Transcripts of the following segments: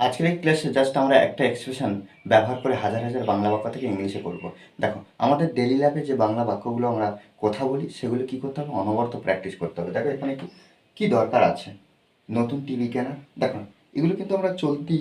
আজকের এই ক্লাসে জাস্ট আমরা একটা এক্সপ্রেশন ব্যবহার করে হাজার হাজার বাংলা বাক্য থেকে ইংলিশে করব। দেখো আমাদের ডেলি লাইফে যে বাংলা বাক্যগুলো আমরা কথা বলি সেগুলো কি করতে হবে? অনবরত প্র্যাকটিস করতে হবে। দেখো এখানে কি কি দরকার আছে? নতুন টিভি কেনা দেখো এগুলো কিন্তু আমরা চলতি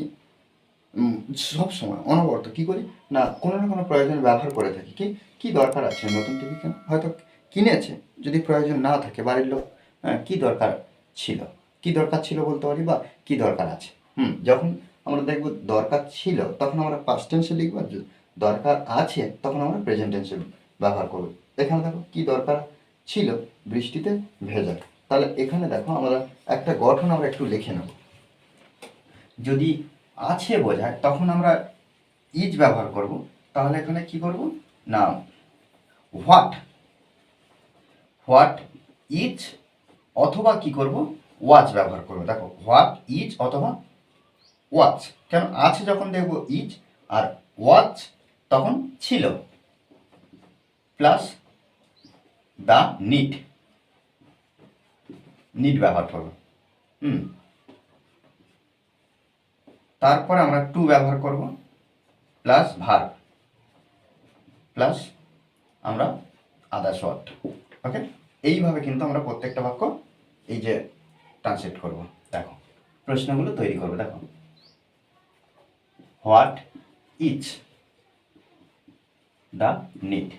সব সময় অনবরত কি করি? না কোনো না কোনো প্রয়োজনে ব্যবহার করে থাকি। কি কি দরকার আছে নতুন টিভি কেনা হয়তো কিনেছে যদি প্রয়োজন না থাকে বাড়ির লোক হ্যাঁ, কি দরকার ছিল? কি দরকার ছিল বলতে পারি বা কি দরকার আছে? হুম। যখন আমরা দেখব দরকার ছিল, তখন আমরা পাস্ট টেন্সে লিখব দরকার আছে, তখন আমরা প্রেজেন্ট টেন্সে ব্যবহার করব। এখানে দেখো কি দরকার ছিল, বৃষ্টিতে ভেজা। তাহলে এখানে দেখো আমরা একটা গঠন আমরা একটু লিখে নেব। যদি আছে বোঝায়, তখন আমরা ইজ ব্যবহার করব, তাহলে এখানে কি করব? না হোয়াট হোয়াট ইজ অথবা কি করব? ওয়াচ ব্যবহার করব। দেখো হোয়াট ইজ অথবা ওয়াচ কেন? আছে যখন দেখব ইজ আর ওয়াচ তখন ছিল। প্লাস দ্য নিট নিট ব্যবহার করব। হুম। তারপর আমরা টু ব্যবহার করব। প্লাস ভার প্লাস আমরা আদার্স ওয়ার্ড ওকে এইভাবে কিন্তু আমরা প্রত্যেকটা বাক্য এই যে ট্রান্সলেট করব। দেখো। প্রশ্নগুলো তৈরি করব। দেখো। What is the need?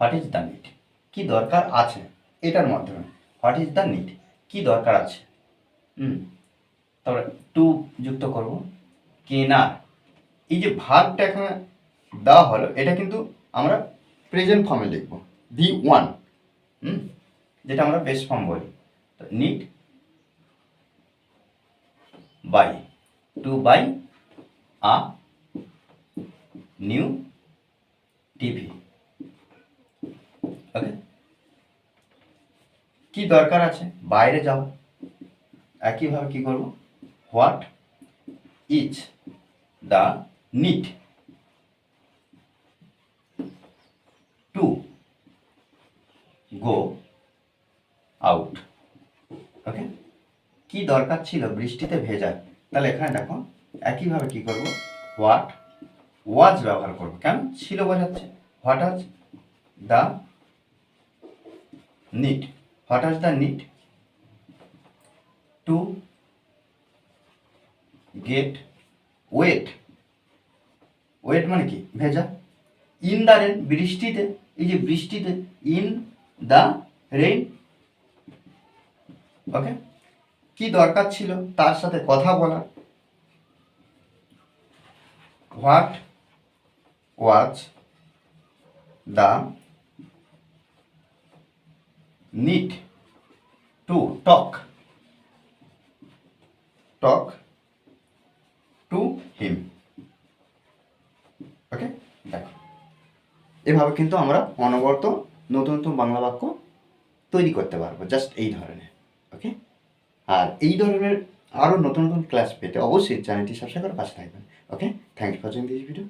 What is the need? কি দরকার আছে? এটার মাধ্যমে। What is the need? কি দরকার আছে? হুম, তারপরে টু যুক্ত করব। কেনার। এই যে ভাগটা এখানে দেওয়া হলো, এটা কিন্তু আমরা প্রেজেন্ট ফর্মে লিখব। ভি ওয়ান, হুম, যেটা আমরা বেস্ট ফর্ম বলি। Need buy, to buy a new TV. Okay? কি দরকার আছে? বাইরে যাও। একইভাবে কি করব? What is the need? To go out. Okay? কি দরকার ছিল? বৃষ্টিতে ভেজার তাহলে এখানে দেখো। একইভাবে কি করব? হোয়াট ওয়াজ ব্যবহার করব। কেন ছিল বোঝাচ্ছে? What is the need what is the need to get wet wet মানে কি? ভেজা। ইন দ্য রেন বৃষ্টিতে, এই যে বৃষ্টিতে ইন দ্য রেইন ওকে কি দরকার ছিল? তার সাথে কথা বলা what was the need to talk? Talk to him. Okay, দেখো। এভাবে কিন্তু আমরা অনবরত নতুন নতুন বাংলা বাক্য তৈরি করতে পারব জাস্ট এই ধরনের, ওকে? আর এই ধরনের আরও নতুন নতুন ক্লাস পেতে অবশ্যই চ্যানেলটি সাবস্ক্রাইব করে পাশে থাকবেন। Okay thank you for watching this video